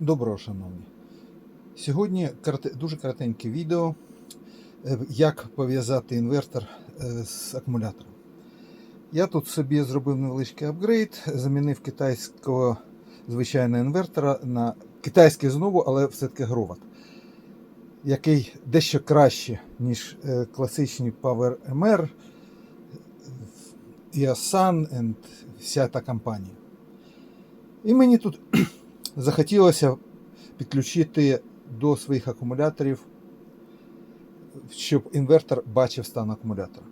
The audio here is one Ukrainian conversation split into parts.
Доброго, шановні. Сьогодні дуже коротеньке відео, е, як пов'язати інвертор е, з акумулятором. Я тут собі зробив невеличкий апгрейд, замінив китайського звичайного інвертора на китайський знову, але все-таки гроват, який дещо краще, ніж е, класичні Power MR, Iosan and вся та компанія. І мені тут захотілося підключити до своїх акумуляторів, щоб інвертор бачив стан акумулятора.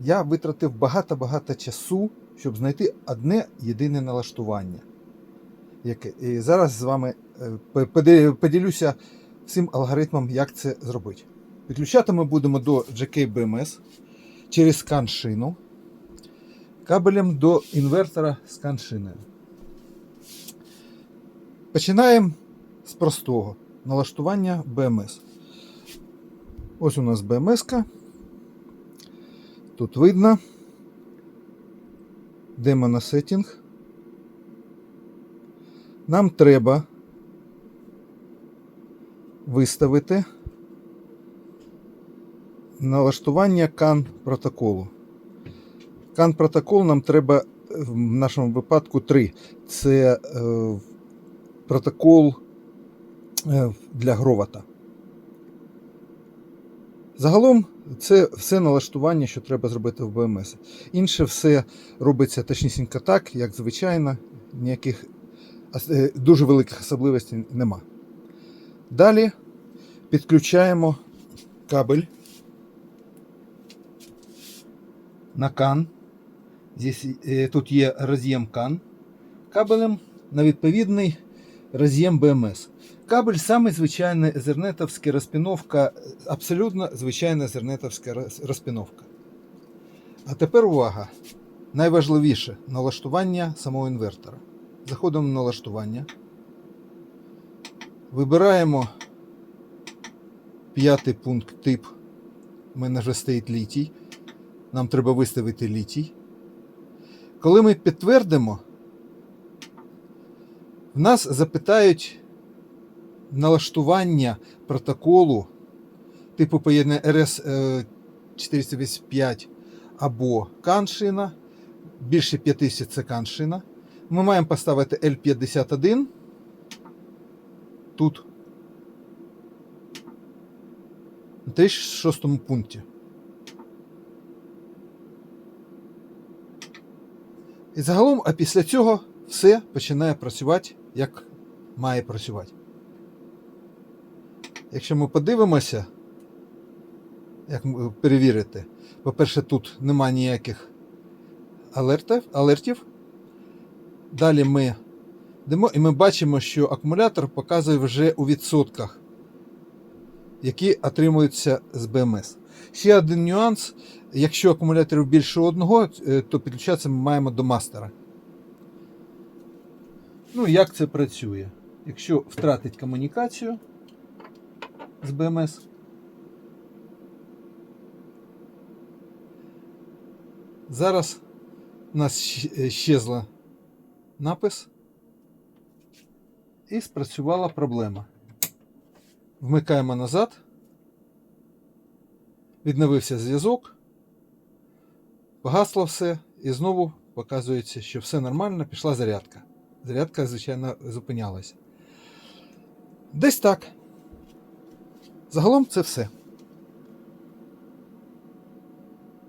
Я витратив багато-багато часу, щоб знайти одне єдине налаштування. І зараз з вами е, поділюся всім алгоритмом, як це зробити. Підключати ми будемо до GK BMS через скан-шину кабелем до інвертора з каншиною. Починаємо з простого налаштування BMS. Ось у нас BMS. -ка. Тут видно демо сеттинг. Нам треба виставити налаштування CAN протоколу. CAN протокол нам треба в нашому випадку 3. Це е, протокол е, для гровата. Загалом це все налаштування, що треба зробити в BMS. Інше все робиться точнісінько так, як звичайно, ніяких е, дуже великих особливостей нема. Далі підключаємо кабель на. Здесь, е, тут є роз'єм CAN кабелем на відповідний роз'єм BMS. Кабель саме звичайна зернетовська розпіновка, абсолютно звичайна зернетовська розпіновка. А тепер увага! Найважливіше налаштування самого інвертора. Заходимо в налаштування. Вибираємо п'ятий пункт тип. У мене вже стоїть літій. Нам треба виставити літій. Коли ми підтвердимо, нас запитають налаштування протоколу типу поєднання е, 485 або каншина. Більше 50 це каншина. Ми маємо поставити L51 тут. На 36 пункті. І загалом, а після цього все починає працювати, як має працювати. Якщо ми подивимося, як перевірити, по-перше, тут нема ніяких алертів, алертів. Далі ми йдемо і ми бачимо, що акумулятор показує вже у відсотках, які отримуються з БМС. Ще один нюанс. Якщо акумуляторів більше одного, е, то підключатися ми маємо до мастера. Ну, як це працює? Якщо втратить комунікацію з БМС, зараз у нас е, щезла напис і спрацювала проблема. Вмикаємо назад, відновився зв'язок. Погасло все, і знову показується, що все нормально, пішла зарядка. Зарядка, звичайно, зупинялася. Десь так. Загалом це все.